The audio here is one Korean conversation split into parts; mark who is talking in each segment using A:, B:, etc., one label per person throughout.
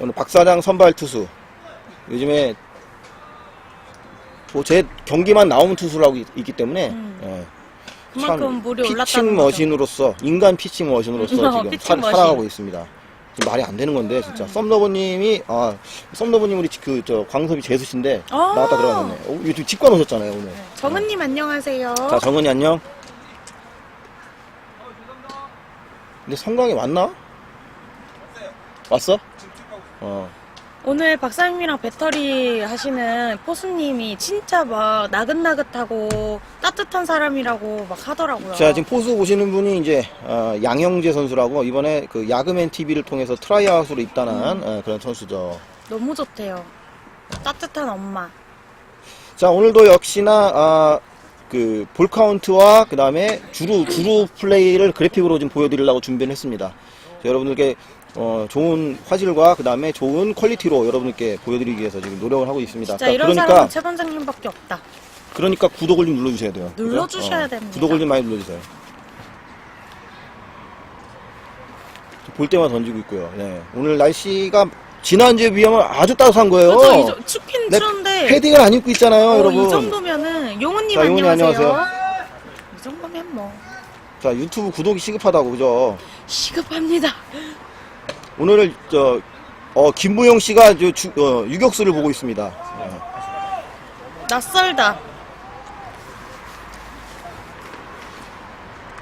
A: 오늘 박사장 선발 투수. 요즘에 뭐 제 경기만 나오는 투수라고 있, 기 때문에
B: 음.
A: 예.
B: 그만큼
A: 참
B: 물이
A: 피칭
B: 올랐다는 거죠.
A: 머신으로서 인간 피칭 머신으로서
B: 어,
A: 지금
B: 피칭
A: 살,
B: 머신.
A: 살아가고 있습니다. 지금 말이 안 되는 건데 진짜 썸너버님이 아 썸너버님 우리 그 저 광섭이 재수신데
B: 아.
A: 나왔다 들어갔네. 어, 요즘 직관 오셨잖아요 오늘.
B: 정은님 안녕하세요.
A: 자 정은이 안녕. 근데 성광이 왔나? 왔어? 어.
B: 오늘 박사님이랑 배터리 하시는 포수님이 진짜 막 나긋나긋하고 따뜻한 사람이라고 막 하더라고요.
A: 자 지금 포수 보시는 분이 이제 어, 양영재 선수라고 이번에 그 야그맨 TV를 통해서 트라이아웃으로 입단한 어, 그런 선수죠.
B: 너무 좋대요. 따뜻한 엄마.
A: 자 오늘도 역시나 아, 그 볼카운트와 그 다음에 주루 주루 플레이를 그래픽으로 좀 보여드리려고 준비를 했습니다. 자, 여러분들께 어, 좋은 화질과 그 다음에 좋은 퀄리티로 여러분께 보여드리기 위해서 지금 노력을 하고 있습니다.
B: 진짜
A: 자,
B: 이런
A: 그러니까
B: 사람은 최 반장님밖에 없다.
A: 그러니까 구독을 좀 눌러주셔야 돼요. 그죠?
B: 눌러주셔야 됩니다.
A: 구독을 좀 많이 눌러주세요. 볼 때마다 던지고 있고요. 네. 오늘 날씨가 지난주에 비하면 아주 따뜻한 거예요.
B: 이 저- 춥긴
A: 내
B: 추운데
A: 패딩을 안 입고 있잖아요,
B: 어,
A: 여러분.
B: 이 정도면은 용훈님
A: 자, 용훈님
B: 안녕하세요.
A: 안녕하세요.
B: 이 정도면 뭐
A: 자, 유튜브 구독이 시급하다고, 그죠?
B: 시급합니다.
A: 오늘은, 저, 어, 김무영 씨가 저 주- 어, 유격수를 보고 있습니다. 네.
B: 낯설다.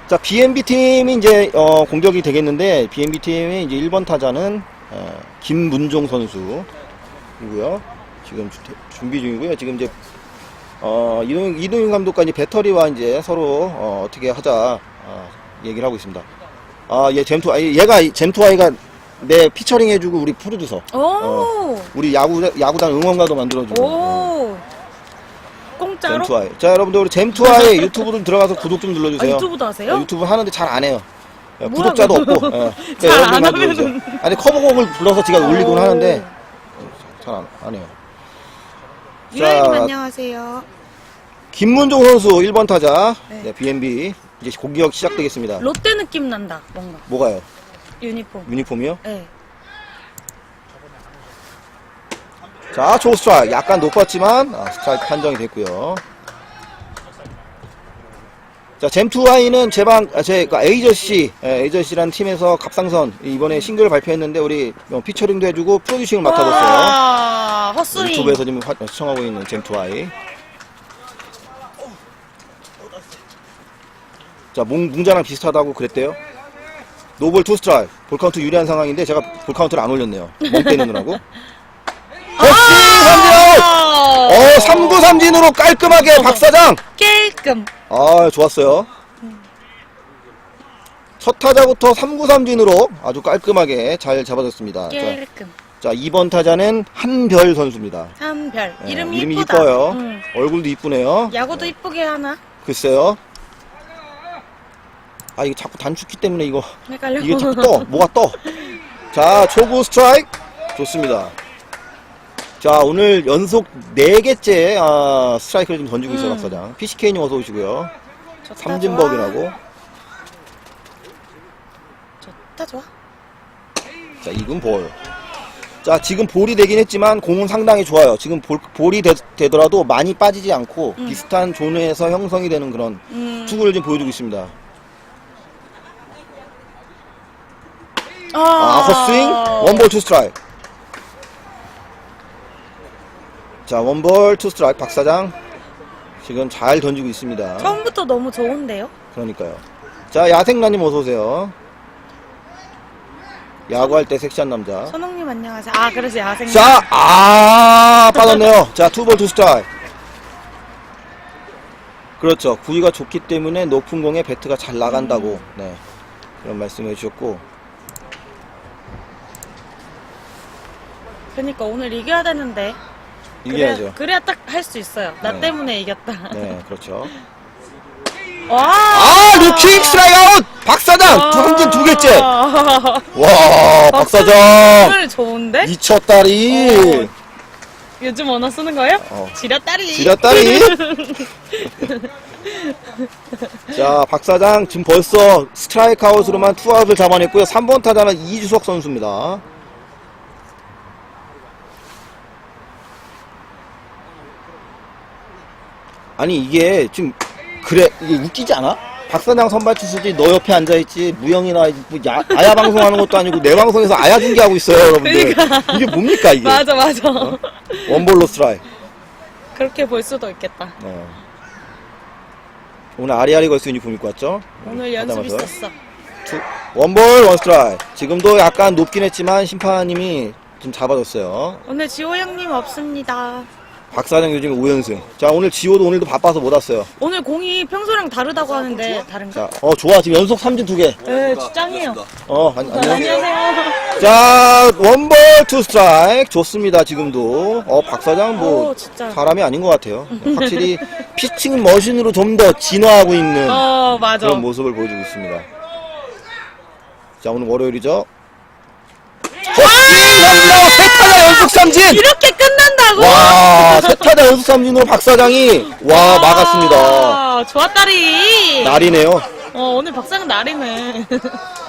A: 자, BNB 팀이 이제, 어, 공격이 되겠는데, BNB 팀의 이제 1번 타자는, 어, 김문종 선수이고요. 지금 주- 준비 중이고요. 지금 이제, 어, 이동, 이동윤 감독과 이제 배터리와 이제 서로, 어, 어떻게 하자, 어, 얘기를 하고 있습니다. 아, 얘 잼투, 아, 얘가, 잼투 아이가 내 피처링 해주고 우리 프로듀서.
B: 오.
A: 어. 우리 야구, 야구단 응원가도 만들어주고.
B: 오. 공짜로?
A: 잼투아이. 자, 여러분들 우리 잼투아이 유튜브 좀 들어가서 구독 좀
B: 아,
A: 눌러주세요.
B: 유튜브도 하세요?
A: 어, 유튜브 하는데 잘 안 해요. 예,
B: 뭐야,
A: 구독자도. 없고. 예.
B: 잘안
A: 여러분들만
B: 하면은.
A: 눌러주세요. 아니 커버곡을 불러서 제가 올리곤
B: 오.
A: 하는데 잘 안 안 해요.
B: 유아님
A: 자.
B: 안녕하세요.
A: 김문종 선수 1번 타자.
B: 네.
A: 네, BNB 이제 공격 시작되겠습니다.
B: 롯데 느낌 난다. 뭔가
A: 뭐가요?
B: 유니폼.
A: 유니폼이요?
B: 네.
A: 자, 조 스트라이크. 약간 높았지만 아, 스트라이크 판정이 됐고요. 자, 잼투하이는 제방 아, 제그 에이저씨 예, 에이저씨라는 팀에서 갑상선 이번에 싱글 발표했는데 우리 어, 피처링도 해주고 프로듀싱을 맡아줬어요.
B: 와, 헛스윙.
A: 유튜브에서 지금 화- 시청하고 있는 잼투하이. 자, 몽, 뭉자랑 비슷하다고 그랬대요. 노볼 투 스트라이크. 볼카운트 유리한 상황인데 제가 볼카운트를 안 올렸네요. 멍 때리느라고. 헛스윙 삼진! 어, 3구 삼진으로 깔끔하게 박사장!
B: 깔끔.
A: 아, 좋았어요. 첫 타자부터 3구 삼진으로 아주 깔끔하게 잘 잡아줬습니다. 자,
B: 깔끔.
A: 자, 2번 타자는 한별 선수입니다.
B: 한별.
A: 예,
B: 이름이,
A: 이름이
B: 이쁘다.
A: 이뻐요.
B: 응.
A: 얼굴도 이쁘네요.
B: 야구도 이쁘게 하나?
A: 글쎄요. 아, 이거 자꾸 단축키 때문에 이거,
B: 헷갈려.
A: 이게 자꾸 떠. 뭐가 떠. 자, 초구 스트라이크. 좋습니다. 자, 오늘 연속 4개째, 아, 스트라이크를 좀 던지고 있어요,
B: 음.
A: 박사장. PCK님 어서 오시고요.
B: 좋다,
A: 삼진벅이라고.
B: 좋아. 좋다, 좋아.
A: 자, 이건 볼. 자, 지금 볼이 되긴 했지만 공은 상당히 좋아요. 지금 볼, 볼이 되, 더라도 많이 빠지지 않고
B: 음.
A: 비슷한 존에서 형성이 되는 그런
B: 음.
A: 투구를 좀 보여주고 있습니다.
B: 아,
A: 아, 헛스윙, 원볼 투 스트라이크. 자, 원볼 투 스트라이크 박 사장 지금 잘 던지고 있습니다.
B: 처음부터 너무 좋은데요?
A: 그러니까요. 자, 야생라님 어서 오세요. 야구할 때 섹시한 남자.
B: 선홍님 안녕하세요. 아, 그러지, 야생.
A: 자, 아, 빠졌네요. 자, 투볼 투 스트라이크. 그렇죠. 구위가 좋기 때문에 높은 공에 배트가 잘 나간다고. 네. 그런 말씀해 주셨고.
B: 그러니까 오늘 이겨야 되는데.
A: 이겨야죠.
B: 그래야, 그래야 딱 할 수 있어요. 나
A: 네.
B: 때문에 이겼다.
A: 네, 그렇죠.
B: 와!
A: 아, 루킹 스트라이크 아웃! 박사장! 두 삼진 두 개째! 와, 박사장!
B: 오늘 좋은데?
A: 미쳤다리!
B: 어. 요즘 언어 쓰는 거예요?
A: 어.
B: 지렸다리.
A: 지렸다리! 자, 박사장 지금 벌써 스트라이크 아웃으로만 투아웃을 잡아냈고요. 3번 타자는 이주석 선수입니다. 아니 이게 지금 그래 이게 웃기지 않아? 박사장 선발 투수지 너 옆에 앉아 있지 무영이나 뭐 야, 아야 방송하는 것도 아니고 내 방송에서 아야 중계하고 있어요 여러분들
B: 그러니까.
A: 이게 뭡니까 이게
B: 맞아, 맞아.
A: 원볼로 스트라이
B: 그렇게 볼 수도 있겠다.
A: 어. 오늘 아리아리 걸스 유니폼 입고 왔죠?
B: 오늘 연습
A: 하다마자.
B: 있었어.
A: 투, 원볼 원스트라이 지금도 약간 높긴 했지만 심판님이 좀 잡아줬어요
B: 오늘 지호 형님 없습니다.
A: 박사장 요즘 5연승 자 오늘 지호도 오늘도 바빠서 못 왔어요
B: 오늘 공이 평소랑 다르다고 하는데 다른가?
A: 자, 어 좋아 지금 연속 삼진 두 개
B: 네, 짱이에요.
A: 어, 아니, 안녕.
B: 안녕하세요.
A: 자, 원볼 투 스트라이크 좋습니다. 지금도 어 박사장 뭐
B: 오, 진짜.
A: 사람이 아닌 것 같아요. 확실히 피칭 머신으로 좀 더 진화하고 있는
B: 어, 맞아.
A: 그런 모습을 보여주고 있습니다. 자, 오늘 월요일이죠. 헛스윙 세타자 연속 삼진.
B: 이렇게
A: 타자 연속 삼진으로 박 사장이 와 막았습니다.
B: 아, 좋았다리.
A: 날이네요.
B: 어, 오늘 박사는 날이네.